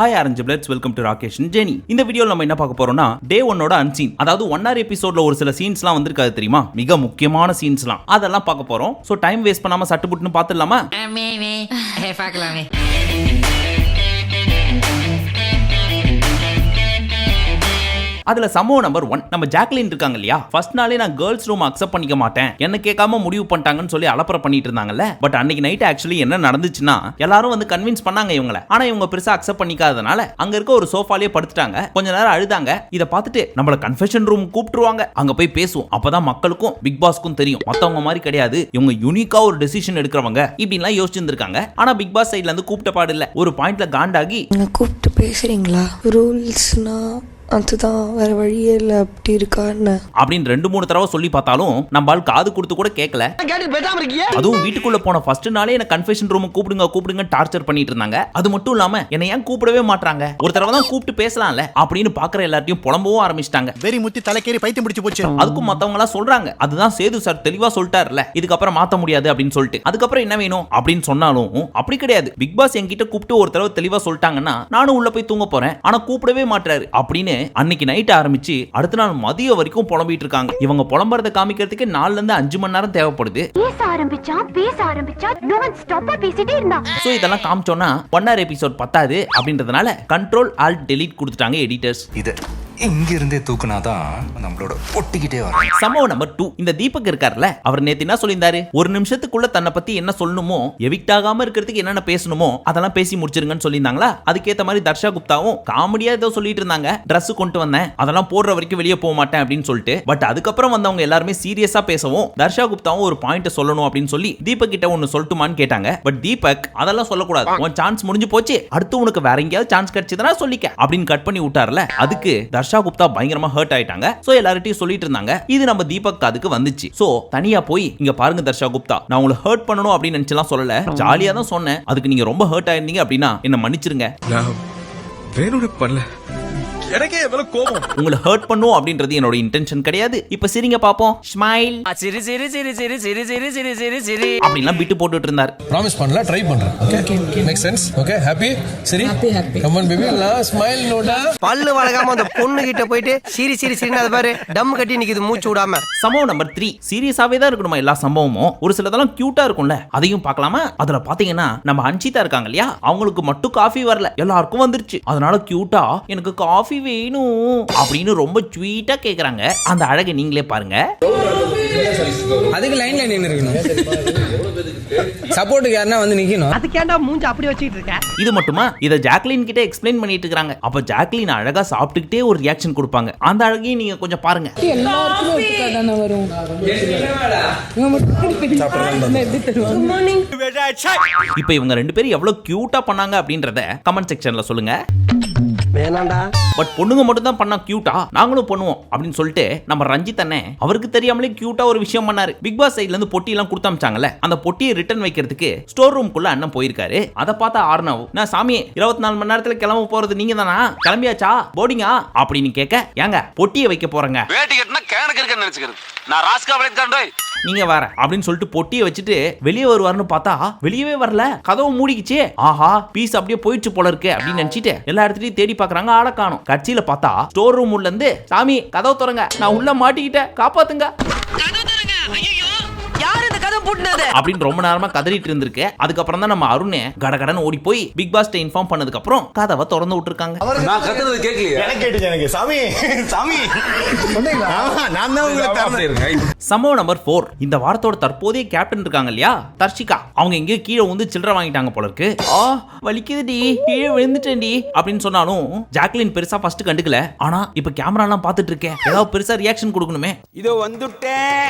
Hi orange bloods welcome to Rakesh Jeni இந்த video நம்ம என்ன பார்க்க போறோம்னா டே ஒன்னோட அன்சீன் அதாவது ஒன் ஆர் எபிசோட்ல ஒரு சில சீன்ஸ்லாம் வந்திருக்காது தெரியுமா? மிக முக்கியமான சீன்ஸ்லாம் அதெல்லாம் பார்க்க போறோம். ஸோ டைம் வேஸ்ட் பண்ணாம சட்டு புட்டுன்னு பார்த்துடலாமா பார்க்கலாமே. அதுல சம்பவம் நம்பர் ஒன் நம்ம ஜாக்லின் இருக்காங்க இல்லையா? ஃபர்ஸ்ட் நாளே நான் கேர்ள்ஸ் ரூம் அக்செப்ட் பண்ணிக்க மாட்டேன். என்ன கேட்காம முடிவு பண்ணிட்டாங்கன்னு சொல்லி அலப்பற பண்ணிட்டு இருந்தாங்கல்ல? பட் அன்னைக்கு நைட் ஆக்சுவலி என்ன நடந்துச்சுன்னா எல்லாரும் வந்து கன்வின்ஸ் பண்ணாங்க இவங்கள. ஆனா இவங்க பெருசா அக்செப்ட் பண்ணிக்காதனால அங்க இருக்க ஒரு சோஃபாலேயே படுத்துட்டாங்க. கொஞ்ச நேரம் அழுதாங்க. இதை பார்த்துட்டு நம்மள கன்ஃபெஷன் ரூம் கூப்பிட்டுருவாங்க. அங்க போய் பேசுவோம். அப்பதான் மக்களுக்கும் பிக் பாஸ்க்கும் தெரியும். மத்தவங்க மாதிரி கிடையாது. இவங்க யூனிக்கா ஒரு டெசிஷன் எடுக்கிறவங்க. இப்படின்லாம் யோசிச்சிருந்திருக்காங்க. ஆனா பிக் பாஸ் சைட்ல இருந்து கூப்பிட்ட பாடு இல்ல. ஒரு பாயிண்ட்ல காண்டாகி கூப்பிட்டு பேசுறீங்களா? ரூல்ஸ்னா அதுதான் வேற வழியே இல்லை அப்படி இருக்கான்னு அப்படின்னு ரெண்டு மூணு தடவை சொல்லி பார்த்தாலும் நம்ம ஆள் காது கொடுத்து கூட கேட்கல அதுவும் வீட்டுக்குள்ள போன ஃபர்ஸ்ட் நாளே என்ன கன்ஃபெஷன் ரூம் கூப்பிடுங்க கூப்பிடுங்க டார்ச்சர் பண்ணிட்டு இருந்தாங்க. அது மட்டும் இல்லாம என்ன ஏன் கூப்பிடவே மாட்றாங்க? ஒரு தடவை தான் கூப்பிட்டு பேசலாம்ல அப்படின்னு பாக்குற எல்லாத்தையும் புலம்பவும் ஆரம்பிச்சிட்டாங்க. வெறி முத்தி தலைக்கேறி பைத்தியம் பிடிச்சு போச்சு. அதுக்கும் மத்தவங்க எல்லாம் சொல்றாங்க அதுதான் சேது சார் தெளிவா சொல்லிட்டாருல இதுக்கப்புறம் மாத்த முடியாது அப்படின்னு சொல்லிட்டு. அதுக்கப்புறம் என்ன வேணும் அப்படின்னு சொன்னாலும் அப்படி கிடையாது. பிக் பாஸ் என்கிட்ட கூப்பிட்டு ஒரு தடவை தெளிவா சொல்லிட்டாங்கன்னா நானும் உள்ள போய் தூங்க போறேன் ஆனா கூப்பிடவே மாட்டாரு அப்படின்னு அன்னைக்கு நைட் ஆரம்பிச்சு அடுத்த நாள் மதியம் வரைக்கும் புலம்பிட்டு இருக்காங்க. இவங்க புலம்புறதை காமிக்கிறதுக்கு நாலுல இருந்து அஞ்சு மணி நேரம் தேவைப்படுது. பேச ஆரம்பிச்சான் பேச ஆரம்பிச்சான் நான் ஸ்டாப்பா பேசிட்டே இருந்தான் சோ இதெல்லாம் காமிச்சோன்னா ஒன்னார் எபிசோட் பத்தாது அப்படின்றதுனால கண்ட்ரோல் ஆல் டெலீட் கொடுத்துட்டாங்க எடிட்டர்ஸ் இதை இங்கிருந்தே தூக்குனாதான் நம்மளோட ஒட்டிக்கிட்டே வரும். சம்பவம் நம்பர் டூ இந்த தீபக் இருக்கார்ல அவர் நேத்து என்ன சொல்லியிருந்தாரு? ஒரு நிமிஷத்துக்குள்ள தன்னை பத்தி என்ன சொல்லணுமோ எவிக்ட் ஆகாம இருக்கிறதுக்கு என்னென்ன பேசணுமோ அதெல்லாம் பேசி முடிச்சிருங்கன்னு சொல்லியிருந்தாங்களா? அதுக்கேத்த மாதிரி தர்ஷா குப்தாவும் காமெடியா ஏதோ சொல்லிட்டு இருந்தாங்க. ட்ரெஸ் கொண்டு வந்தேன். அதெல்லாம் போடுற வரைக்கும் வெளியே போக மாட்டேன் அப்படின்னு சொல்லிட்டு. பட் அதுக்கப்புறம் வந்தவங்க எல்லாருமே சீரியஸா பேசவும் தர்ஷா குப்தாவும் ஒரு பாயிண்ட் சொல்லணும் அப்படின்னு சொல்லி தீபக் கிட்ட ஒன்னு சொல்லட்டுமான்னு கேட்டாங்க. பட் தீபக் அதெல்லாம் சொல்லக்கூடாது. உன் சான்ஸ் முடிஞ்சு போச்சு. அடுத்து உனக்கு வேற எங்கேயாவது சான்ஸ் கிடைச்சதுன்னா சொல்லிக்க அப்படின்னு கட் பண்ணி விட்டார்ல. அதுக்கு தர்ஷா குப்தா பயங்கரமா ஹர்ட் ஆயிட்டாங்க. சோ எல்லார்ட்டையும் சொல்லிட்டு இருந்தாங்க. இது நம்ம தீபக் காதுக்கு வந்துச்சு. சோ தனியா போய் இங்க பாருங்க தர்ஷா குப்தா. நான் உங்களை ஹர்ட் பண்ணணும் அப்படின்னு நினைச்சலாம் சொல்லல. ஜாலியா தான் சொன்னேன். அதுக்கு நீங்க ரொம்ப ஹர்ட் ஆயிருந்தீங்க அப்படின்னா என்ன மன்னிச்சிருங்க. வேணும்னு பண்ணல. எனக்கே எவ்வளவு கோபம். உங்களை ஹர்ட் பண்ணும் அப்படின்றது என்னோட இன்டென்ஷன் கிடையாது. இப்ப சிரிங்க பாப்போம். ஸ்மைல் சிரி சிரி சிரி சிரி சிரி சிரி சிரி சிரி சிரி. அப்படின்லாம் பிட்டு போட்டுட்டு இருந்தார். ப்ராமிஸ் பண்ணல ட்ரை பண்றேன். Okay make sense okay happy சரி. கமன் பேபி நான் ஸ்மைல் நோடா பல்லு வளகாம அந்த பொண்ணு கிட்ட போயிட்டு சிரி சிரி சிரின்னு அது பாரு டம் கட்டி நிக்குது மூச்சு விடாம. சம்பவம் நம்பர் த்ரீ சீரியஸாவே தான் இருக்கணுமா எல்லா சம்பவமும்? ஒரு சிலதெல்லாம் கியூட்டா இருக்கும்ல அதையும் பார்க்கலாமா? அதுல பாத்தீங்கன்னா நம்ம அன்ஷிதா இருக்காங்க இல்லையா? அவங்களுக்கு மட்டும் காஃபி வரல. எல்லாருக்கும் வந்துருச்சு. அதனால கியூட்டா எனக்கு காஃபி வேணும். அப்படின்னு ரொம்ப ஸ்வீட்டா கேக்குறாங்க. அந்த அழகை நீங்களே பாருங்க. அதுக்கு லைன்ல இருக்கணும்? சப்போர்ட்டுக்கு யாருன்னா வந்து நிக்கணும். அதுக்கேண்டா மூஞ்சி அப்படி வச்சுக்கிட்டு இருக்க? இது மட்டுமா? இத ஜாக்லின் கிட்ட எக்ஸ்பிளைன் பண்ணிட்டு இருக்காங்க. அப்ப ஜாக்லின் அழகா சாப்பிட்டுக்கிட்டே ஒரு ரியாக்ஷன் கொடுப்பாங்க. அந்த அழகையும் நீங்க கொஞ்சம் பாருங்க. இப்போ இவங்க ரெண்டு பேரும் எவ்வளவு கியூட்டா பண்ணாங்க அப்படின்றத கமெண்ட் செக்ஷன்ல சொல்லுங்க. வேணாண்டா. பட் பொண்ணுங்க மட்டும் தான் பண்ணா கியூட்டா நாங்களும் பண்ணுவோம் அப்படின்னு சொல்லிட்டு நம்ம ரஞ்சித் அண்ணே அவருக்கு தெரியாமலே கியூட்டா ஒரு விஷயம் பண்ணாரு. பிக் பாஸ் சைட்ல இருந்து பொட்டி எல்லாம் கொடுத்து அமிச்சாங்கல்ல அந்த பொட்டியை ரிட்டர்ன் வைக்கிறதுக்கு ஸ்டோர் ரூம்குள்ள அண்ணன் போயிருக்காரு. அதை பார்த்தா ஆர்னவ் நான் சாமி இருபத்தி நாலு மணி நேரத்துல கிளம்ப போறது நீங்க தானா கிளம்பியாச்சா போர்டிங்கா அப்படின்னு கேட்க ஏங்க பொட்டியை வைக்க போறேங்க. நான் ராஸ்கா விளையாண்டோய் நீங்க வேற அப்படின்னு சொல்லிட்டு பொட்டியை வச்சுட்டு வெளியே வருவாருன்னு பார்த்தா வெளியவே வரல. கதவு மூடிக்கிச்சு. ஆஹா பீஸ் அப்படியே போயிடுச்சு போல இருக்கு அப்படின்னு நினைச்சிட்டு எல்லா இடத்துலயும் தேடி பாக்குறாங்க ஆளை காணும். கட்சியில பார்த்தா ஸ்டோர் ரூம் உள்ள இருந்து சாமி கதவு திறங்க நான் உள்ள மாட்டிக்கிட்டேன் காப்பாத்துங்க. பூட்டினது அப்படின்னு ரொம்ப நேரமா கதறிட்டு இருந்திருக்கு. அதுக்கப்புறம் தான் நம்ம அருண் கடகடன்னு ஓடி போய் பிக் பாஸ்ட இன்ஃபார்ம் பண்ணதுக்கு அப்புறம் கதவை திறந்து விட்டுருக்காங்க. நான் கத்துறது கேட்கலையா. எனக்கு கேட்டுச்சு எனக்கு. சாமி சாமி. ஆமா, நான் தான் உங்களை திறந்தேன். சம்பவம் நம்பர் ஃபோர் இந்த வாரத்தோட தற்போதைய கேப்டன் இருக்காங்க இல்லையா? தர்ஷிகா. அவங்க எங்கேயோ கீழே வந்து சில்லற வாங்கிட்டாங்க போல இருக்கு. ஆ வலிக்குதுடி. கீழே விழுந்துட்டேன்டி. அப்படின்னு சொன்னாலும் ஜாக்லின் பெருசா ஃபர்ஸ்ட் கண்டுக்கல. ஆனா இப்ப கேமரா எல்லாம் பாத்துட்டு இருக்கேன். ஏதாவது பெருசா ரியாக்ஷன் கொடுக்கணுமே. இதோ வந்துட்டேன்.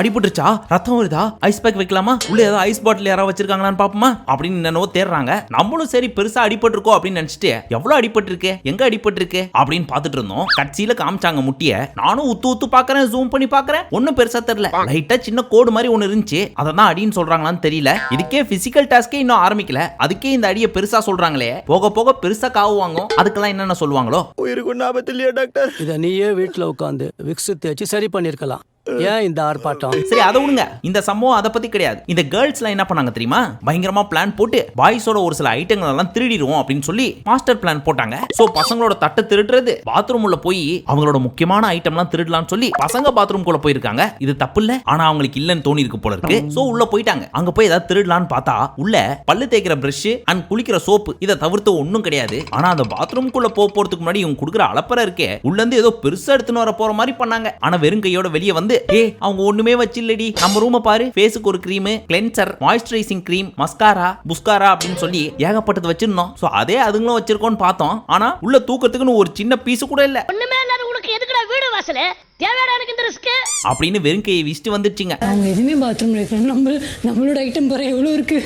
அடிபட்டுருச்சா? ரத்தம் வருதா ஐஸ் பேக் வைக்கலாமா? உள்ள ஏதாவது ஐஸ் பாட்டில் யாராவது வச்சிருக்காங்களான்னு பாப்போமா அப்படின்னு என்னவோ தேடுறாங்க. நம்மளும் சரி பெருசா அடிபட்டிருக்கோம் அப்படின்னு நினைச்சிட்டு எவ்வளவு அடிபட்டிருக்கு? எங்க அடிபட்டிருக்கு? அப்படின்னு பார்த்துட்டு இருந்தோம். கடைசியில காமிச்சாங்க முட்டிய. நானும் உத்து உத்து பாக்குறேன் ஜூம் பண்ணி பாக்குறேன் ஒன்னும் பெருசா தெரியல. லைட்டா சின்ன கோடு மாதிரி ஒன்னு இருந்துச்சு. அதை தான் அடின்னு சொல்றாங்களான்னு தெரியல. இதுக்கே பிசிக்கல் டாஸ்கே இன்னும் ஆரம்பிக்கல. அதுக்கே இந்த அடியை பெருசா சொல்றாங்களே. போக போக பெருசா காவு வாங்கும் அதுக்கெல்லாம் என்னென்ன சொல்லுவாங்களோ? உயிருக்கு ஒன்றும் ஆபத்து இல்லையா டாக்டர். இத நீயே வீட்டுல உட்காந்து விக்ஸ் தேய்ச்சி சரி பண்ணிருக்கலாம் ஏன் இந்த ஆர்ப்பாட்டம்? சரி அதை விடுங்க இந்த சம்பவம் அதை பத்தி கிடையாது. இந்த கேர்ள்ஸ்லாம் என்ன பண்ணாங்க தெரியுமா? பயங்கரமா பிளான் போட்டு பாய்ஸோட ஒரு சில ஐட்டங்கள் எல்லாம் திருடிடுவோம் அப்படின்னு சொல்லி மாஸ்டர் பிளான் போட்டாங்க. சோ பசங்களோட தட்டை திருடுறது பாத்ரூம் உள்ள போய் அவங்களோட முக்கியமான ஐட்டம்லாம் திருடலாம்னு சொல்லி பசங்க பாத்ரூம் குள்ள போயிருக்காங்க. இது தப்பு இல்ல ஆனா அவங்களுக்கு இல்லன்னு தோணி இருக்கு போல இருக்கு. சோ உள்ள போயிட்டாங்க. அங்க போய் ஏதாவது திருடலாம்னு பார்த்தா உள்ள பல்லு தேய்க்கிற பிரஷ் அண்ட் குளிக்கிற சோப்பு இதை தவிர்த்து ஒண்ணும் கிடையாது. ஆனா அந்த பாத்ரூம்குள்ள போக போறதுக்கு முன்னாடி இவங்க குடுக்குற அலப்பறை இருக்கே. உள்ள இருந்து ஏதோ பெருசா எடுத்துன்னு வர போற மாதிரி பண்ணாங்க. ஆனா வெறும் கையோட வெளியே வந்து ஏ அவங்க ஒண்ணுமே வச்சில்லடி. நம்ம ரூம பாரு. ஃபேஸுக்கு ஒரு cream cleanser moisturising cream mascara புஸ்காரா அப்படின்னு சொல்லி ஏகப்பட்டது வச்சிருந்தோம். சோ அதே அதுங்களும் வச்சிருக்கோம்னு பார்த்தோம். ஆனா உள்ள தூக்கத்துக்குன்னு ஒரு சின்ன பீஸ் கூட இல்ல. ஒண்ணுமே இல்லாத உனக்கு எதுக்குடா வீடு வாசல? தேவையான எனக்கு இந்த ரிஸ்க் அப்படின்னு வெறும் கையை வீசிட்டு வந்துச்சுங்க அவங்க எதுவுமே பாத்ரூம்ல நம்ம நம்மளோட ஐட்டம் பாரு எவ்வளவு இருக்கு?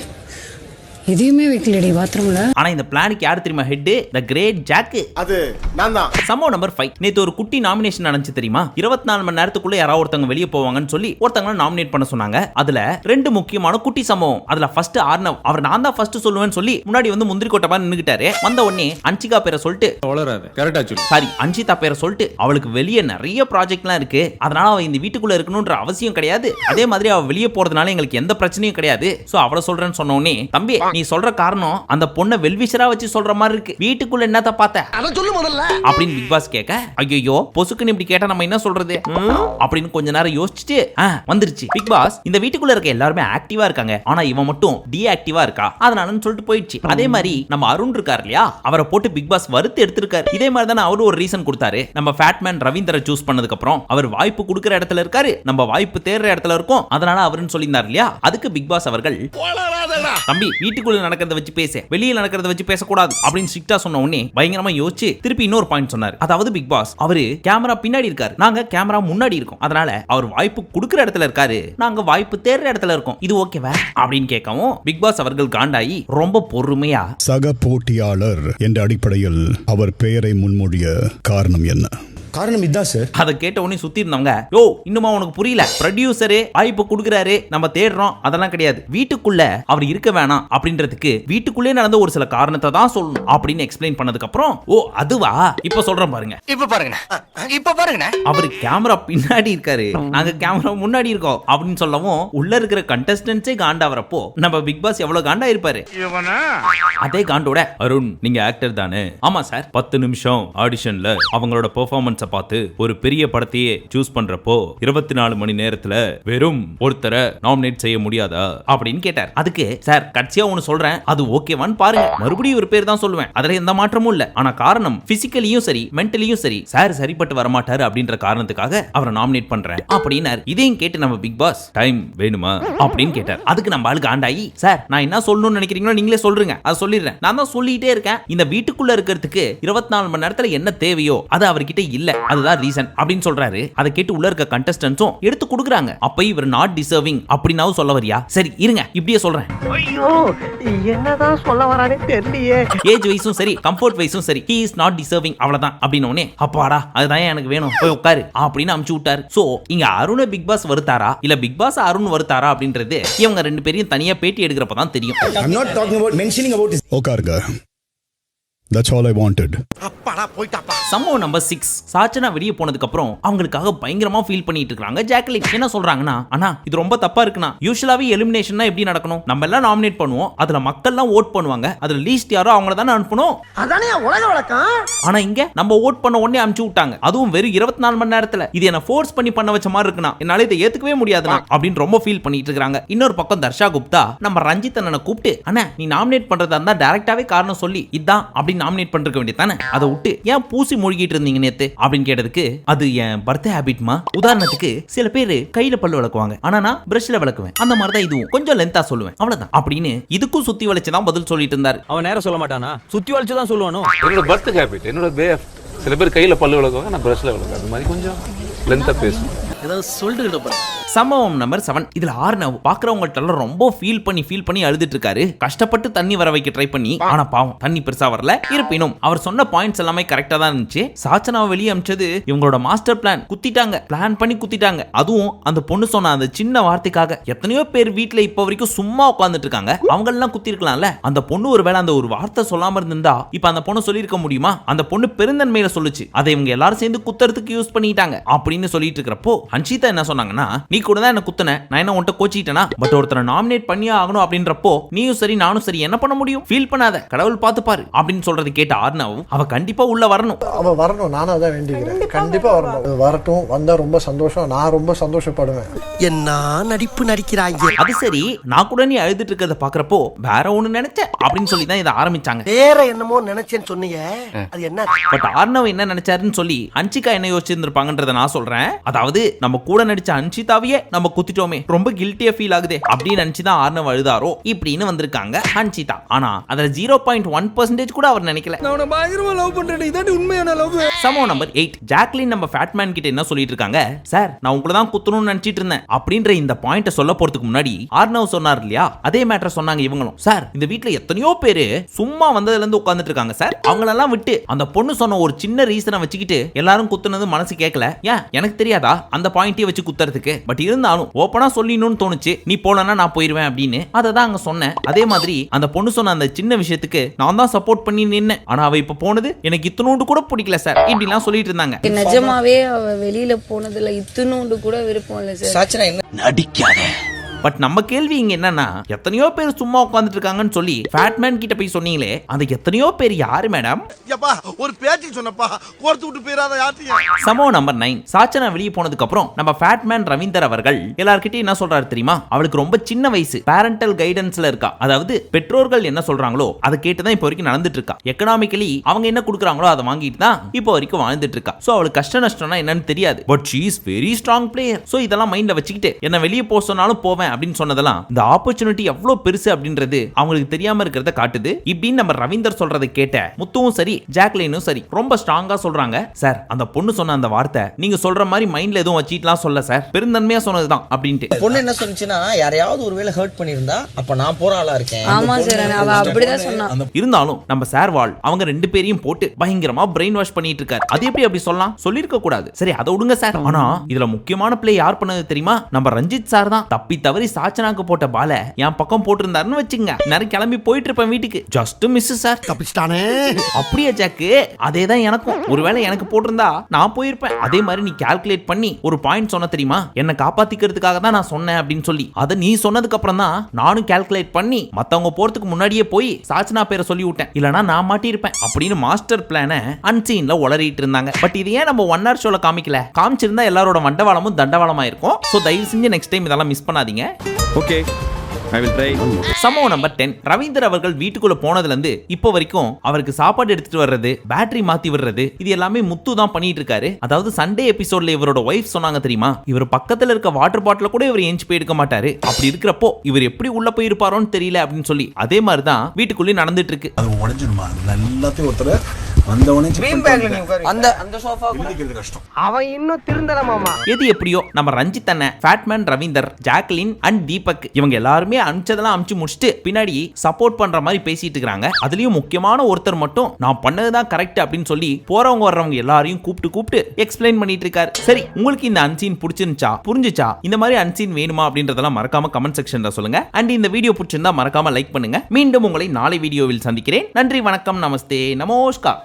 எதையுமே வைக்கலடி பாத்ரூம்ல. ஆனா இந்த பிளானுக்கு யார் தெரியுமா ஹெட் த கிரேட் ஜாக்கு அது நான் தான் சம்பவம் நம்பர் ஃபைவ் நேத்து ஒரு குட்டி நாமினேஷன் நடந்துச்சு தெரியுமா? இருபத்தி நாலு மணி நேரத்துக்குள்ள யாராவது ஒருத்தவங்க வெளியே போவாங்கன்னு சொல்லி ஒருத்தவங்க நாமினேட் பண்ண சொன்னாங்க. அதுல ரெண்டு முக்கியமான குட்டி சம்பவம். அதுல ஃபர்ஸ்ட் ஆர்னவ் அவர் நான் தான் ஃபர்ஸ்ட் சொல்லுவேன்னு சொல்லி முன்னாடி வந்து முந்திரி கொட்டை மாதிரி நின்னுக்கிட்டாரு. வந்த உடனே அன்சிகா பேரை சொல்லிட்டு வளராது கரெக்டா சொல்லு. சாரி அன்ஷிதா பேரை சொல்லிட்டு அவளுக்கு வெளியே நிறைய ப்ராஜெக்ட்லாம் இருக்கு. அதனால அவ இந்த வீட்டுக்குள்ள இருக்கணும்ன்ற அவசியம் கிடையாது. அதே மாதிரி அவ வெளியே போறதுனால எங்களுக்கு எந்த பிரச்சனையும் கிடையாது. சோ அவளை சொல்றேன்னு சொன்ன உடனே தம்பி நீ சொல்ற காரணம் அந்த பொண்ணை வெல்விஷரா வச்சு சொல்ற மாதிரி இருக்கு. வீட்டுக்குள்ள என்னத்த பார்த்த? அத சொல்லு முதல்ல. அப்படின்னு பிக் பாஸ் கேட்க ஐயோ பொசுக்குன்னு இப்படி கேட்டா நம்ம என்ன சொல்றது? அப்படின்னு கொஞ்ச நேரம் யோசிச்சுட்டு வந்துருச்சு. பிக் பாஸ் இந்த வீட்டுக்குள்ள இருக்க எல்லாருமே ஆக்டிவா இருக்காங்க. ஆனா இவன் மட்டும் டீஆக்டிவா இருக்கா? அதனாலன்னு சொல்லிட்டு போயிடுச்சு. அதே மாதிரி நம்ம அருண் இருக்கார் இல்லையா? அவரை போட்டு பிக் பாஸ் வறுத்து எடுத்திருக்காரு. இதே மாதிரி தானே அவரு ஒரு ரீசன் கொடுத்தாரு. நம்ம ஃபேட்மேன் ரவீந்திர சூஸ் பண்ணதுக்கு அப்புறம் அவர் வாய்ப்பு கொடுக்கிற இடத்துல இருக்காரு. நம்ம வாய்ப்பு தேடுற இடத்துல இருக்கோம். அதனால அவருன்னு சொல்லியிருந்தார் இல்லையா? அதுக்கு பிக் பாஸ் அவர்கள் தம்பி வீட்டுக்குள்ள நடக்கிறத வச்சு பேச. வெளியே நடக்கிறத வச்சு பேசக்கூடாது அப்படின்னு ஸ்ட்ரிக்டா சொன்ன உடனே பயங்கரமா யோசிச்சு திருப்பி இன்னொரு பாயிண்ட் சொன்னார். அதாவது பிக் பாஸ் அவரு கேமரா பின்னாடி இருக்காரு. நாங்க கேமரா முன்னாடி இருக்கோம். அதனால அவர் வாய்ப்பு கொடுக்குற இடத்துல இருக்காரு. நாங்க வாய்ப்பு தேடுற இடத்துல இருக்கோம். இது ஓகேவா அப்படின்னு கேட்கவும் பிக் பாஸ் அவர்கள் காண்டாயி ரொம்ப பொறுமையா சக போட்டியாளர் என்ற அடிப்படையில் அவர் பெயரை முன்மொழிய காரணம் என்ன? காரணம் இதான் சார் அதை கேட்ட உடனே சுத்தி இருந்தவங்க யோ இன்னுமா உனக்கு புரியல? ப்ரொடியூசரு வாய்ப்பு கொடுக்குறாரு நம்ம தேடுறோம். அதெல்லாம் கிடையாது. வீட்டுக்குள்ள அவர் இருக்க வேணாம் அப்படின்றதுக்கு வீட்டுக்குள்ளே நடந்த ஒரு சில காரணத்தை தான் சொல்லணும் அப்படின்னு எக்ஸ்பிளைன் பண்ணதுக்கு அப்புறம் ஓ அதுவா? இப்ப சொல்றேன் பாருங்க. இப்ப பாருங்கண்ணே. இப்ப பாருங்கண்ணே. அவர் கேமரா பின்னாடி இருக்காரு. நாங்க கேமரா முன்னாடி இருக்கோம் அப்படின்னு சொல்லவும் உள்ள இருக்கிற கண்டஸ்டன்ஸே காண்டாவறப்போ நம்ம பிக் பாஸ் எவ்வளவு காண்டா இருப்பாரு? அதே காண்டோட அருண் நீங்க ஆக்டர் தானே? ஆமா சார் பத்து நிமிஷம் ஆடிஷன்ல அவங்களோட பெர்ஃபார்மன்ஸ பார்த்து ஒரு பெரிய படத்தையே சூஸ் பண்றப்போ இருபத்தி நாலு மணி நேரத்துல வெறும் ஒருத்தரை நாமினேட் செய்ய முடியாதா அப்படின்னு கேட்டார். அதுக்கு சார் கட்சியா ஒன்னு சொல்றேன். அது ஓகேவான்னு பாருங்க. மறுபடியும் ஒரு பேர் தான் சொல்லுவேன். அதுல எந்த மாற்றமும் இல்ல. ஆனா காரணம் பிசிக்கலியும் சரி மென்டலியும் சரி சார் சரிப்பட்டு வரமாட்டாரு அப்படின்ற காரணத்துக்காக அவரை நாமினேட் பண்றேன். அப்படின்னாரு. இதையும் கேட்டு நம்ம பிக் பாஸ் டைம் வேணுமா? அப்படின்னு கேட்டார். அதுக்கு நம்ம ஆளுக்கு ஆண்டாயி சார் நான் என்ன சொல்லணும்னு நினைக்கிறீங்களோ நீங்களே சொல்றீங்க அதை சொல்லிடுறேன். நான் தான் சொல்லிட்டே இருக்கேன். இந்த வீட்டுக்குள்ள இருக்கிறதுக்கு இருபத்தி நாலு மணி நேரத்துல என்ன தேவையோ அது அவர்கிட்ட இல்ல. அதுதான் ரீசன் அப்படின்னு சொல்றாரு. அதை கேட்டு உள்ள இருக்க கண்டஸ்டன்ஸும் எடுத்து கொடுக்குறாங்க. அப்ப இவர் நாட் டிசர்விங் அப்படின்னாவும் சொல்ல வரியா? சரி இருங்க. இப்படியே சொல்றேன். ஐயோ என்னதான் சொல்ல வரானே தெரியலையே. ஏஜ் வைஸும் சரி கம்ஃபர்ட் வைஸும் சரி. ஹி இஸ் நாட் டிசர்விங் அவ்வளவுதான் அப்படின்னு உடனே அப்பாடா அதுதான் எனக்கு வேணும்? போய் உட்காரு. அப்படின்னு அமுச்சு விட்டாரு. சோ இங்க அருணை பிக் பாஸ் வருத்தாரா? இல்ல பிக் பாஸ் அருண் வருத்தாரா அப்படின்றது இவங்க ரெண்டு பேரையும் தனியா பேட்டி எடுக்கிறப்ப தான் தெரியும் தட்ஸ் ஆல் ஐ வாண்டட் அப்பாடா போயிட்டாப்பா. சம்பவம் நம்பர் சிக்ஸ் சாச்சனா வெளியே போனதுக்கு அப்புறம் அவங்களுக்காக பயங்கரமா ஃபீல் பண்ணிட்டு இருக்காங்க. ஜாக்லின் என்ன சொல்றாங்கன்னா அண்ணா இது ரொம்ப தப்பா இருக்குண்ணா. யூஸ்வலாவே எலிமினேஷன் எப்படி நடக்கணும்? நம்ம எல்லாம் நாமினேட் பண்ணுவோம். அதுல மக்கள்லாம் ஓட் பண்ணுவாங்க. அதுல லீஸ்ட் யாரோ அவங்கள தானே அனுப்பணும்? அதானே உலக வழக்கம். ஆனா இங்க நம்ம ஓட் பண்ண உடனே அமுச்சு விட்டாங்க. அதுவும் வெறும் இருபத்தி நாலு மணி நேரத்துல. இது என்ன ஃபோர்ஸ் பண்ணி பண்ண வச்ச மாதிரி இருக்குண்ணா. என்னால இதை ஏத்துக்கவே முடியாதுண்ணா அப்படின்னு ரொம்ப ஃபீல் பண்ணிட்டு இருக்காங்க. இன்னொரு பக்கம் தர்ஷா குப்தா நம்ம ரஞ்சித் அண்ணனை கூப்பிட்டு அண்ணா நீ நாமினேட் பண்றதா இருந்தா டைரக்டாவே காரணம் சொல்லி இதான் அப்படின்னு நாமினேட் பண்ணிருக்க வேண்டியதானே அதை விட்டு ஏன் பூசி மூழ்கிட்டு இருந்தீங்க நேத்து? அப்படின்னு கேட்டதுக்கு அது என் பர்த்டே ஹேபிட்மா உதாரணத்துக்கு சில பேர் கையில பல்லு விளக்குவாங்க ஆனா நான் பிரஷ்ல விளக்குவேன் அந்த மாதிரி தான் இதுவும். கொஞ்சம் லென்த்தா சொல்லுவேன். அவ்வளவுதான். அப்படின்னு இதுக்கும் சுத்தி வளைச்சு தான் பதில் சொல்லிட்டு இருந்தாரு. அவன் நேரம் சொல்ல மாட்டானா? சுத்தி வளைச்சு தான் சொல்லுவானோ? என்னோட பர்த் ஹேபிட் என்னோட சில பேர் கையில பல்லு விளக்குவாங்க நான் பிரஷ்ல விளக்குவேன் அது மாதிரி கொஞ்சம் லென்த்தா பேசுவேன். ஏதாவது சொல்லிட்டு சம்பவம் நம்பர் செவன் இதுல ஆர்னவ் பாக்குறவங்கள்ட்ட எல்லாம் ரொம்ப ஃபீல் பண்ணி ஃபீல் பண்ணி அழுதுட்டு இருக்காரு. கஷ்டப்பட்டு தண்ணி வர வைக்க ட்ரை பண்ணி ஆனா பாவம் தண்ணி பெருசா வரல. இருப்பினும் அவர் சொன்ன பாயிண்ட்ஸ் எல்லாமே கரெக்டா தான் இருந்துச்சு. சாச்சனாவை வெளியே அமிச்சது இவங்களோட மாஸ்டர் பிளான் குத்திட்டாங்க. பிளான் பண்ணி குத்திட்டாங்க. அதுவும் அந்த பொண்ணு சொன்ன அந்த சின்ன வார்த்தைக்காக. எத்தனையோ பேர் வீட்ல இப்ப வரைக்கும் சும்மா உட்கார்ந்துட்டு இருக்காங்க. அவங்க எல்லாம் குத்தி இருக்கலாம்ல அந்த பொண்ணு ஒருவேளை அந்த ஒரு வார்த்தை சொல்லாம இருந்திருந்தா இப்ப அந்த பொண்ணு சொல்லியிருக்க முடியுமா? அந்த பொண்ணு பெருந்தன்மையில சொல்லுச்சு. அதை இவங்க எல்லாரும் சேர்ந்து குத்துறதுக்கு யூஸ் பண்ணிட்டாங்க. அப்படின்னு சொல்லிட்டு இருக்கிறப்போ ஹன்ஷிதா என்ன சொன்னாங்கன்னா நீ கூட தான் என்ன குத்துன. நான் என்ன உன்ட்ட கோச்சிட்டேனா பட் ஒருத்தரை நாமினேட் பண்ணியே ஆகணும் அப்படின்றப்போ நீயும் சரி நானும் சரி என்ன பண்ண முடியும்? ஃபீல் பண்ணாத. கடவுள் பார்த்து பாரு. அப்படின்னு சொல்றது கேட்ட ஆர்னவும் அவ கண்டிப்பா உள்ள வரணும். அவ வரணும். நானும் அதான் வேண்டிக்கிறேன். கண்டிப்பா வரணும். வரட்டும். வந்தா ரொம்ப சந்தோஷம். நான் ரொம்ப சந்தோஷப்படுவேன். என்ன நடிப்பு நடிக்கிறாங்க அது சரி. நான் கூட நீ அழுதுட்டு இருக்கிறத பாக்குறப்போ வேற ஒண்ணு நினைச்சேன் அப்படின்னு சொல்லி தான் இதை ஆரம்பிச்சாங்க. வேற என்னமோ நினைச்சேன்னு சொன்னீங்க. அது என்ன? பட் ஆர்னவ் என்ன நினைச்சாருன்னு சொல்லி அன்சிகா என்ன யோசிச்சிருந்திருப்பாங்கன்றத நான் சொல்றேன். அதாவது நம்ம கூட நடிச்ச அன்சிதாவையே நம்ம குத்திட்டோமே. ரொம்ப கில்ட்டியா ஃபீல் ஆகுதே. அப்படின்னு நினைச்சு தான் ஆர்னவ் அழுதாரோ? இப்படின்னு வந்திருக்காங்க அன்சிதா ஆனா அதுல ஜீரோ பாயிண்ட் ஒன் பர்சன்டேஜ் கூட அவர் நினைக்கல. நான் உன்னை பயங்கரமா லவ் பண்றேன் இதாண்டி உண்மையான லவ் சமோ நம்பர் எயிட் ஜாக்லின் நம்ம ஃபேட்மேன் கிட்ட என்ன சொல்லிட்டு இருக்காங்க? சார் நான் உங்களை தான் குத்தணும்னு நினைச்சிட்டு இருந்தேன். அப்படின்ற இந்த பாயிண்ட சொல்ல போறதுக்கு முன்னாடி ஆர்னவ் சொன்னார் இல்லையா? அதே மேட்டர் சொன்னாங்க இவங்களும். சார் இந்த வீட்ல எத்தனையோ பேரு சும்மா வந்ததுல இருந்து உட்கார்ந்துட்டு இருக்காங்க சார். அவங்களெல்லாம் விட்டு அந்த பொண்ணு சொன்ன ஒரு சின்ன ரீசனை வச்சுக்கிட்டு எல்லாரும் குத்துனது மனசு கேட்கல ஏன்? எனக்கு தெரியாதா? அந்த பாயிண்டே வச்சு குத்துறதுக்கு. பட் இருந்தாலும் ஓப்பனா சொல்லிடணும்னு தோணுச்சு. நீ போலன்னா நான் போயிருவேன் அப்படின்னு. அதை தான் அங்க சொன்னேன். அதே மாதிரி அந்த பொண்ணு சொன்ன அந்த சின்ன விஷயத்துக்கு நான் தான் சப்போர்ட் பண்ணி நின்னேன். ஆனா அவ இப்ப போனது எனக்கு இத்தனோண்டு கூட பிடிக்கல சார் இப்படிலாம் சொல்லிட்டு இருந்தாங்க. நிஜமாவே அவ வெளியில போனதுல இத்தினோண்டு கூட விருப்பம் இல்லை சார் என்ன? பட் நம்ம கேள்வி இங்க என்னன்னா எத்தனையோ பேர் சும்மா உட்கார்ந்துட்டு இருக்காங்கன்னு சொல்லி ஃபேட்மேன் கிட்ட போய் சொன்னீங்களே அந்த எத்தனையோ பேர் யாரு மேடம் ஒரு பேச்சு சொன்னப்பா கோர்த்து விட்டு போயிடாத யார்த்தையும் சமோ நம்பர் நைன் சாச்சனா வெளியே போனதுக்கு அப்புறம் நம்ம ஃபேட்மேன் ரவீந்தர் அவர்கள் எல்லார்கிட்டயும் என்ன சொல்றாரு தெரியுமா? அவளுக்கு ரொம்ப சின்ன வயசு பேரண்டல் கைடன்ஸ்ல இருக்கா. அதாவது பெற்றோர்கள் என்ன சொல்றாங்களோ அதை கேட்டு தான் இப்போ வரைக்கும் நடந்துட்டு இருக்கா எக்கனாமிக்கலி அவங்க என்ன கொடுக்குறாங்களோ அதை வாங்கிட்டு தான் இப்போ வரைக்கும் வாழ்ந்துட்டு இருக்கா சோ அவளுக்கு கஷ்ட நஷ்டம்னா என்னன்னு தெரியாது. But she is very strong player so இதெல்லாம் மைண்ட்ல வச்சுக்கிட்டு என்ன வெளியே போக சொன்னாலும் போவேன். அப்படின்னு சொன்னதெல்லாம் இந்த ஆப்பர்ச்சுனிட்டி எவ்வளவு பெருசு அப்படின்றது அவங்களுக்கு தெரியாம இருக்கிறத காட்டுது. இப்படின்னு நம்ம ரவீந்தர் சொல்றதை கேட்ட முத்துவும் சரி ஜாக்லினும் சரி ரொம்ப ஸ்ட்ராங்கா சொல்றாங்க. சார் அந்த பொண்ணு சொன்ன அந்த வார்த்தை நீங்க சொல்ற மாதிரி மைண்ட்ல எதுவும் வச்சிட்டுலாம் சொல்ல சார். பெருந்தன்மையா சொன்னதுதான் அப்படின்ட்டு. பொண்ணு என்ன சொன்னுச்சுன்னா யாரையாவது ஒருவேளை ஹர்ட் பண்ணிருந்தா அப்ப நான் போற ஆளா இருக்கேன். ஆமா சார். அவ அப்படிதான் சொன்னா. இருந்தாலும் நம்ம சார் வால் அவங்க ரெண்டு பேரையும் போட்டு பயங்கரமா பிரெயின் வாஷ் பண்ணிட்டு இருக்காரு. அது எப்படி அப்படி சொல்லலாம்? சொல்லிருக்க கூடாது. சரி அதை விடுங்க சார். ஆனா இதுல முக்கியமான பிளே யார் பண்ணது தெரியுமா? நம்ம ரஞ்சித் சார் தான். தப்பி தவறி சாச்சனாக்கு போட்ட பால என் பக்கம் போட்டிருந்தாருன்னு வச்சுங்க. நேரம் கிளம்பி போயிட்டு இருப்பேன் வீட்டுக்கு. ஜஸ்ட் மிஸ் சார் தப்பிச்சிட்டானே. அப்படியே ஜாக்கு அதே தான் எனக்கும். ஒருவேளை எனக்கு போட்டிருந்தா நான் போயிருப்பேன். அதே மாதிரி நீ கால்குலேட் பண்ணி ஒரு பாயிண்ட் சொன்ன தெரியுமா? என்ன காப்பாத்திக்கிறதுக்காக தான் நான் சொன்னேன் அப்படின்னு சொல்லி. அதை நீ சொன்னதுக்கு அப்புறம் தான் நானும் கால்குலேட் பண்ணி மத்தவங்க போறதுக்கு முன்னாடியே போய் சாச்சனா பேரை சொல்லி விட்டேன். இல்லனா நான் மாட்டியிருப்பேன் அப்படின்னு மாஸ்டர் பிளான அன்சீன்ல உளறிட்டு இருந்தாங்க. பட் இது ஏன் நம்ம ஒன் ஹவர் ஷோல காமிக்கல? காமிச்சிருந்தா எல்லாரோட மண்டவாளமும் தண்டவாளமா இருக்கும் சோ தயவு செஞ்சு நெக்ஸ்ட் டைம் இதெல்லாம் மிஸ் பண்ணாதீங்க. ஓகே ஐ வில் ட்ரை சம்பவம் நம்பர் டென் ரவீந்தர் அவர்கள் வீட்டுக்குள்ள போனதுல இருந்து இப்போ வரைக்கும் அவருக்கு சாப்பாடு எடுத்துட்டு வர்றது பேட்டரி மாத்தி விடுறது இது எல்லாமே முத்து தான் பண்ணிட்டு இருக்காரு. அதாவது சண்டே எபிசோட்ல இவரோட ஒய்ஃப் சொன்னாங்க தெரியுமா? இவர் பக்கத்துல இருக்க வாட்டர் பாட்டில கூட இவர் ஏஞ்சி போய் எடுக்க மாட்டாரு. அப்படி இருக்கிறப்போ இவர் எப்படி உள்ள போயிருப்பாரோன்னு தெரியல அப்படின்னு சொல்லி அதே மாதிரி தான் வீட்டுக்குள்ளே நடந்துட்டு இருக்கு. அது உடஞ்சிடுமா? எல்லாத்தையும் ஒருத்தர் வந்தவனே அந்த அந்த சோஃபா கஷ்டம். அவன் இன்னும் திருந்தல மாமா. எது எப்படியோ நம்ம ரஞ்சித் அண்ணன் Fatman Ravinder Jacqueline and Deepak இவங்க எல்லாருமே அனுப்பிச்சதெல்லாம் அனுப்பிச்சு முடிச்சுட்டு பின்னாடி சப்போர்ட் பண்ற மாதிரி பேசிட்டு இருக்காங்க அதுலயும் முக்கியமான ஒருத்தர் மட்டும் நான் பண்ணதுதான் கரெக்ட் அப்படின்னு சொல்லி போறவங்க வர்றவங்க எல்லாரையும் கூப்பிட்டு கூப்பிட்டு எக்ஸ்பிளைன் பண்ணிட்டு இருக்காரு. சரி உங்களுக்கு இந்த அன்சீன் பிடிச்சிருந்துச்சா புரிஞ்சுச்சா? இந்த மாதிரி அன்சீன் வேணுமா அப்படின்றதெல்லாம் மறக்காம கமெண்ட் செக்ஷன்ல சொல்லுங்க. அண்ட் இந்த வீடியோ பிடிச்சிருந்தா மறக்காம லைக் பண்ணுங்க. மீண்டும் உங்களை நாளை வீடியோவில் சந்திக்கிறேன். நன்றி வணக்கம் நமஸ்தே நமோஸ்கார்.